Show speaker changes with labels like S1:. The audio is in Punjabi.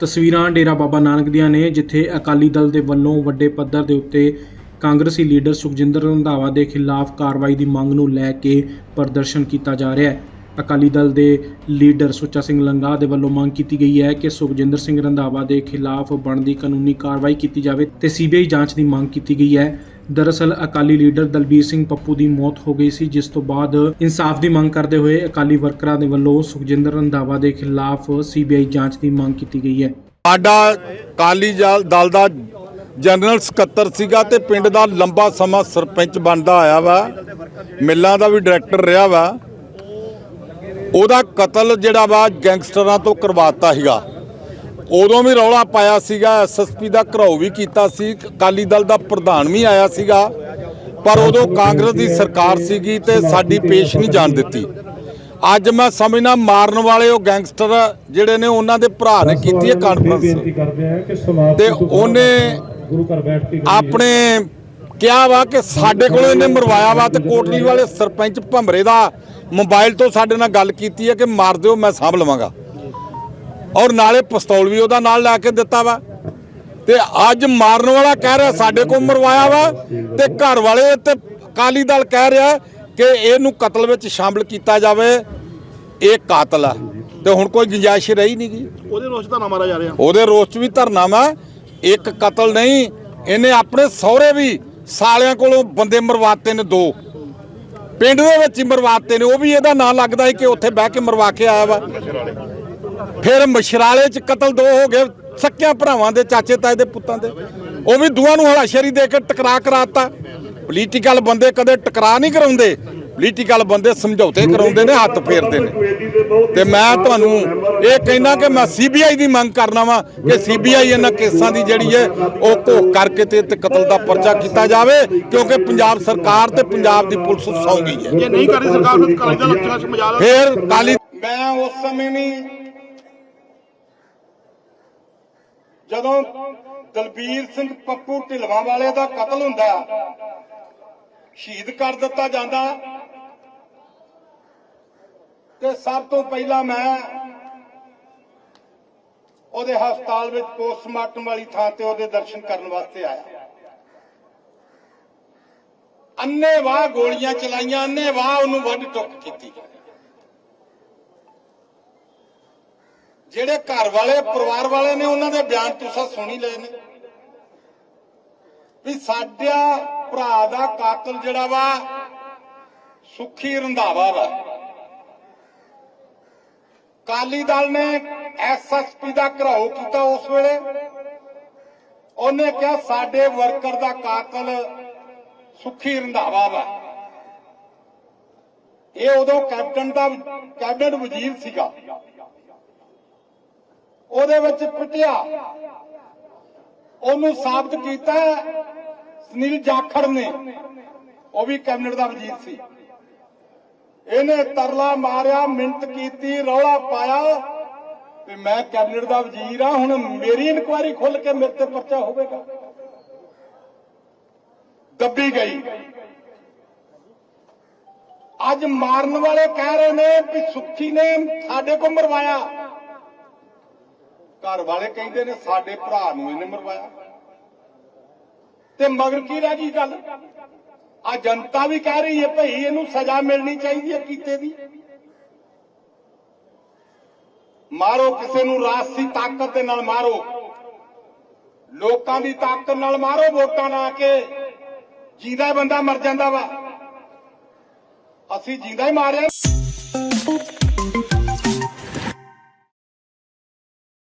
S1: ਤਸਵੀਰਾਂ ਡੇਰਾ ਬਾਬਾ ਨਾਨਕ ਦੀਆਂ ਨੇ, ਜਿੱਥੇ ਅਕਾਲੀ ਦਲ ਦੇ ਵੱਲੋਂ ਵੱਡੇ ਪੱਧਰ ਦੇ ਉੱਤੇ ਕਾਂਗਰਸੀ ਲੀਡਰ ਸੁਖਜਿੰਦਰ ਰੰਧਾਵਾ ਦੇ ਖਿਲਾਫ ਕਾਰਵਾਈ ਦੀ ਮੰਗ ਨੂੰ ਲੈ ਕੇ ਪ੍ਰਦਰਸ਼ਨ ਕੀਤਾ ਜਾ ਰਿਹਾ ਹੈ। ਅਕਾਲੀ ਦਲ ਦੇ ਲੀਡਰ ਸੁੱਚਾ ਸਿੰਘ ਲੰਗਾ ਦੇ ਵੱਲੋਂ ਮੰਗ ਕੀਤੀ ਗਈ ਹੈ ਕਿ ਸੁਖਜਿੰਦਰ ਸਿੰਘ ਰੰਧਾਵਾ ਦੇ ਖਿਲਾਫ ਬਣਦੀ ਕਾਨੂੰਨੀ ਕਾਰਵਾਈ ਕੀਤੀ ਜਾਵੇ ਤੇ ਸੀਬੀਆਈ ਜਾਂਚ ਦੀ ਮੰਗ ਕੀਤੀ ਗਈ ਹੈ। ਦਰਅਸਲ ਅਕਾਲੀ ਲੀਡਰ ਦਲਬੀਰ ਸਿੰਘ ਪੱਪੂ ਦੀ ਮੌਤ ਹੋ ਗਈ ਸੀ, ਜਿਸ ਤੋਂ ਬਾਅਦ ਇਨਸਾਫ ਦੀ ਮੰਗ ਕਰਦੇ ਹੋਏ ਅਕਾਲੀ ਵਰਕਰਾਂ ਦੇ ਵੱਲੋਂ ਸੁਖਜਿੰਦਰ ਰੰਧਾਵਾ ਦੇ ਖਿਲਾਫ ਸੀਬੀਆਈ ਜਾਂਚ ਦੀ ਮੰਗ ਕੀਤੀ ਗਈ ਹੈ।
S2: ਸਾਡਾ ਅਕਾਲੀ ਜਲ, ਦਲ ਦਾ ਜਨਰਲ ਸਕੱਤਰ ਸੀਗਾ ਤੇ ਪਿੰਡ ਦਾ ਲੰਬਾ ਸਮਾਂ ਸਰਪੰਚ ਬਣਦਾ ਆਇਆ ਵਾ, ਮਿੱਲਾਂ ਦਾ ਵੀ ਡਾਇਰੈਕਟਰ ਰਿਹਾ ਵਾ। ਉਹਦਾ ਕਤਲ ਜਿਹੜਾ ਵਾ ਗੈਂਗਸਟਰਾਂ ਤੋਂ ਕਰਵਾਤਾ ਸੀਗਾ। ਉਦੋਂ ਵੀ ਰੌਲਾ ਪਾਇਆ ਸੀਗਾ ਐਸਐਸਪੀ ਦਾ ਘਰਾਓ ਵੀ ਕੀਤਾ ਸੀ ਅਕਾਲੀ ਦਲ ਦਾ ਪ੍ਰਧਾਨ ਵੀ ਆਇਆ ਸੀਗਾ ਪਰ ਉਦੋਂ ਕਾਂਗਰਸ ਦੀ ਸਰਕਾਰ ਸੀਗੀ ਤੇ ਸਾਡੀ ਪੇਸ਼ ਨਹੀਂ ਜਾਣ ਦਿੱਤੀ। ਅੱਜ ਮੈਂ ਸਮਝਣਾ ਮਾਰਨ ਵਾਲੇ ਉਹ ਗੈਂਗਸਟਰ ਜਿਹੜੇ ਨੇ ਉਹਨਾਂ ਦੇ ਭਰਾ ਨੇ ਕੀਤੀ ਹੈ ਕਾਨਫਰੰਸ ਤੇ ਉਹਨੇ। ਆਪਣੇ ਕਿਹਾ ਵਾ ਕਿ ਸਾਡੇ ਕੋਲ ਇਹਨੇ ਮਰਵਾਇਆ ਵਾ ਤੇ ਕੋਟਲੀ ਵਾਲੇ ਸਰਪੰਚ ਭੰਬਰੇ ਦਾ ਮੋਬਾਈਲ ਤੋਂ ਸਾਡੇ ਨਾਲ ਗੱਲ ਕੀਤੀ ਹੈ ਕਿ ਮਾਰ ਦਿਓ ਮੈਂ ਸਾਂਭ ਲਵਾਂਗਾ। ਔਰ ਨਾਲੇ ਪਿਸਤੌਲ ਵੀ ਉਹਦਾ ਨਾਲ ਲੈ ਕੇ ਦਿੱਤਾ ਵਾ। ਤੇ ਅੱਜ ਮਾਰਨ ਵਾਲਾ ਕਹਿ ਰਿਹਾ ਸਾਡੇ ਕੋਲ ਮਰਵਾਇਆ ਵਾ ਤੇ ਘਰ ਵਾਲੇ ਤੇ ਅਕਾਲੀ ਦਲ ਕਹਿ ਰਿਹਾ ਕਿ ਇਹਨੂੰ ਕਤਲ ਵਿੱਚ ਸ਼ਾਮਲ ਕੀਤਾ ਜਾਵੇ। ਇਹ ਕਾਤਲ ਆ। ਤੇ ਹੁਣ ਕੋਈ ਗੁੰਜਾਇਸ਼ ਰਹੀ ਨਹੀਂ ਗਈ
S3: ਉਹਦੇ ਰੋਸ਼ ਦਾ ਨਾ ਮਾਰਾ ਜਾ ਰਿਹਾ।
S2: ਉਹਦੇ ਰੋਸ 'ਚ ਵੀ ਧਰਨਾ ਵਾ। ਇੱਕ ਕਤਲ ਨਹੀਂ ਇਹਨੇ ਆਪਣੇ ਸਹੁਰੇ ਵੀ ਸਾਲਿਆਂ ਕੋਲੋਂ ਬੰਦੇ ਮਰਵਾਤੇ ਨੇ ਦੋ। ਪਿੰਡ ਦੇ ਵਿੱਚ ਹੀ ਮਰਵਾਤੇ ਨੇ। ਉਹ ਵੀ ਇਹਦਾ ਨਾਂ ਲੱਗਦਾ ਹੈ ਕਿ ਉੱਥੇ ਬਹਿ ਕੇ ਮਰਵਾ ਕੇ ਆਇਆ ਵਾ। ਫਿਰ ਮਸ਼ਰਾਲੇ 'ਚ ਕਤਲ ਦੋ ਹੋ ਗਏ ਸੱਕਿਆਂ ਭਰਾਵਾਂ ਦੇ ਚਾਚੇ ਤਾਏ ਦੇ ਪੁੱਤਾਂ ਦੇ। ਉਹ ਵੀ ਦੋਵਾਂ ਨੂੰ ਹਲਾਸ਼ੇਰੀ ਦੇ ਕੇ ਟਕਰਾ ਕਰਾਤਾ। ਪੋਲੀਟੀਕਲ ਬੰਦੇ ਕਦੇ ਟਕਰਾ ਨਹੀਂ ਕਰਾਉਂਦੇ। ਪੋਲੀਟੀਕਲ ਬੰਦੇ ਸਮਝੌਤੇ ਕਰਾਉਂਦੇ ਨੇ ਹੱਥ ਫੇਰਦੇ ਨੇ। ਤੇ ਮੈਂ ਤੁਹਾਨੂੰ ਇਹ ਕਹਿਣਾ ਕਿ ਮੈਂ ਸੀਬੀਆਈ ਦੀ ਮੰਗ ਕਰਨਾ ਵਾ ਕਿ ਸੀਬੀਆਈ ਇਹਨਾਂ ਕੇਸਾਂ ਦੀ ਜਿਹੜੀ ਹੈ ਉਹ ਘੋਖ ਕਰਕੇ ਤੇ ਤੇ ਕਤਲ ਦਾ ਪਰਚਾ ਕੀਤਾ ਜਾਵੇ ਕਿਉਂਕਿ ਪੰਜਾਬ ਸਰਕਾਰ ਤੇ ਪੰਜਾਬ ਦੀ ਪੁਲਿਸ ਸੌਂ ਗਈ ਹੈ।
S3: ਜੇ ਨਹੀਂ ਕਰਦੀ ਸਰਕਾਰ ਫਿਰ ਕਾਲੀ ਦਾ ਲੱਛਣਾ ਚ ਮਜਾਲ
S2: ਫਿਰ ਕਾਲੀ ਮੈਂ ਉਸ ਸਮੇਂ ਵੀ ਜਦੋਂ ਦਲਬੀਰ ਸਿੰਘ ਪੱਪੂ ਢਿਲਵਾਂ ਵਾਲੇ ਦਾ ਕਤਲ ਹੁੰਦਾ, ਸ਼ਹੀਦ ਕਰ ਦਿੱਤਾ ਜਾਂਦਾ। ਤੇ ਸਭ ਤੋਂ ਪਹਿਲਾਂ ਮੈਂ ਉਹਦੇ ਹਸਪਤਾਲ ਵਿੱਚ ਪੋਸਟਮਾਰਟਮ ਵਾਲੀ ਥਾਂ ਤੇ ਉਹਦੇ ਦਰਸ਼ਨ ਕਰਨ ਵਾਸਤੇ ਆਇਆ। ਅੰਨੇ ਵਾਹ ਗੋਲੀਆਂ ਚਲਾਈਆਂ ਅੰਨੇ ਵਾਹ ਉਹਨੂੰ ਵੱਢ ਟੁੱਕ ਕੀਤੀ। ਜਿਹੜੇ ਘਰ ਵਾਲੇ, ਪਰਿਵਾਰ ਵਾਲੇ ਨੇ ਉਹਨਾਂ ਦੇ ਬਿਆਨ ਤੁਸੀਂ ਸੁਣੀ ਲਏ ਨੇ। ਵੀ ਸਾਡਾ ਭਰਾ ਦਾ ਕਾਤਲ ਜਿਹੜਾ ਵਾ, ਸੁਖੀ ਰੰਧਾਵਾ ਵਾ। ਕਾਲੀ ਦਲ ਨੇ ਐਸਐਸਪੀ ਦਾ ਘਰਾਓ ਕੀਤਾ ਉਸ ਵੇਲੇ। ਉਹਨੇ ਕਿਹਾ ਸਾਡੇ ਵਰਕਰ ਦਾ ਕਾਤਲ ਸੁਖੀ ਰੰਧਾਵਾ ਵਾ। ਇਹ ਉਦੋਂ ਕੈਪਟਨ ਦਾ, ਕੈਬਨਿਟ ਵਜ਼ੀਰ ਸੀਗਾ। ਉਹਦੇ ਵਿੱਚ ਪਿਟਿਆ। ਉਹਨੂੰ ਸਾਬਤ ਕੀਤਾ ਸੁਨੀਲ ਜਾਖੜ ਨੇ। ਉਹ ਵੀ ਕੈਬਨਿਟ ਦਾ ਵਜ਼ੀਰ ਸੀ। ਇਹਨੇ ਤਰਲਾ ਮਾਰਿਆ, ਮਿੰਟ ਕੀਤੀ, ਰੌਲਾ ਪਾਇਆ। ਵੀ ਮੈਂ ਕੈਬਨਿਟ ਦਾ ਵਜ਼ੀਰ ਆ ਹੁਣ ਮੇਰੀ ਇਨਕੁਆਇਰੀ ਖੁੱਲ ਕੇ ਮੇਰੇ ਤੇ ਪਰਚਾ ਹੋਵੇਗਾ। ਦੱਬੀ ਗਈ। ਅੱਜ ਮਾਰਨ ਵਾਲੇ ਕਹਿ ਰਹੇ ਨੇ ਵੀ ਸੁੱਖੀ ਨੇ ਸਾਡੇ ਕੋ ਮਰਵਾਇਆ। ਘਰ ਵਾਲੇ ਕਹਿੰਦੇ ਨੇ ਸਾਡੇ ਭਰਾ ਨੂੰ ਇਹਨੇ ਮਰਵਾਇਆ। ਤੇ ਮਗਰ ਕੀ ਰਹਿ ਗਈ ਗੱਲ? ਆ ਜਨਤਾ ਵੀ ਕਹਿ ਰਹੀ ਹੈ, ਭਈ ਇਹਨੂੰ ਸਜ਼ਾ ਮਿਲਣੀ ਚਾਹੀਦੀ ਹੈ ਕੀਤੇ ਦੀ ਮਾਰੋ ਕਿਸੇ ਨੂੰ ਰਾਸੀ ਤਾਕਤ ਦੇ ਨਾਲ ਮਾਰੋ। ਲੋਕਾਂ ਦੀ ਤਾਕਤ ਨਾਲ ਮਾਰੋ ਵੋਟਾਂ ਨਾ ਕੇ। ਜਿੰਦਾ ਬੰਦਾ ਮਰ ਜਾਂਦਾ ਵਾ। ਅਸੀਂ ਜਿੰਦਾ ਹੀ ਮਾਰਿਆ।